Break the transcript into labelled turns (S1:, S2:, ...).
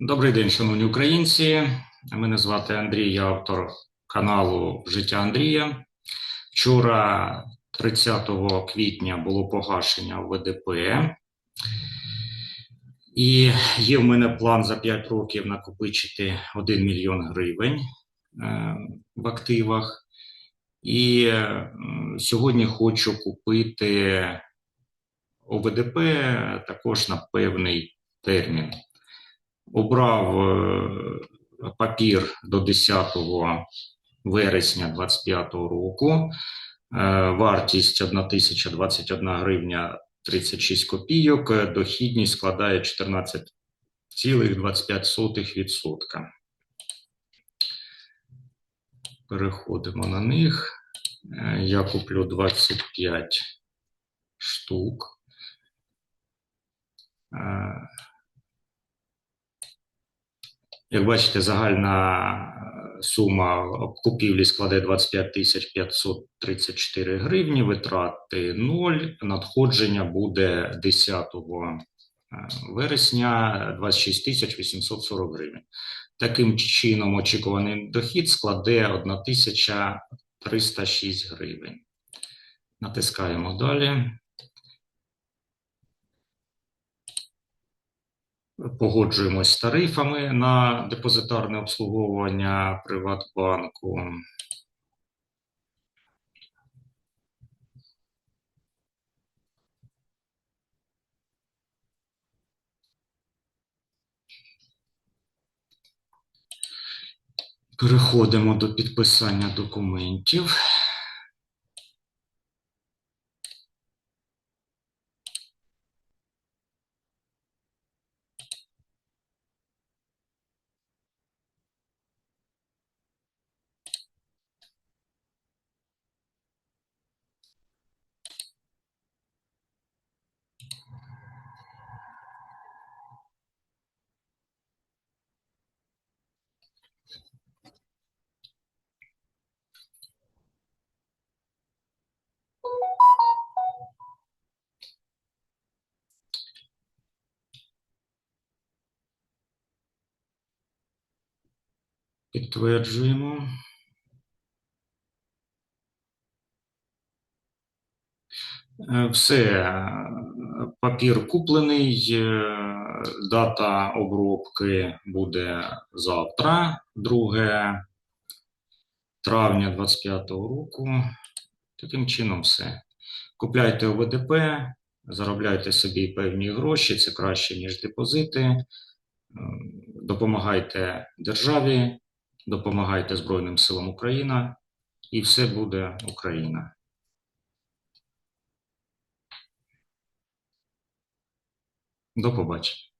S1: Добрий день, шановні українці. Мене звати Андрій, я автор каналу Життя Андрія. Вчора, 30 квітня, було погашення ВДП. І є в мене план за 5 років накопичити 1 мільйон гривень е, в активах. І е, сьогодні хочу купити ОВДП також на певний термін. Обрав е, папір до 10 вересня 2025 року. Е, Вартість 1021 гривня 36 копійок. Е, Дохідність складає 14,25%. Переходимо на них. Я куплю 25 штук. Е, Як бачите, загальна е, сума купівлі складає 25 тисяч 534 гривні, витрати 0, надходження буде 10 е, вересня 26 тисяч 840 гривень. Таким чином, очікуваний дохід складе 1306 гривень. Натискаємо далі. Погоджуємось з тарифами на депозитарне обслуговування Приватбанку. Переходимо до підписання документів. Підтверджуємо. Е, Все, е, папір куплений, е, дата обробки буде завтра, 2 травня 25-го року. Таким чином, все. Купляйте ОВДП, заробляйте собі певні гроші, це краще, ніж депозити. Е, Допомагайте державі, допомагайте Збройним силам Україна, і все буде Україна. До побачення.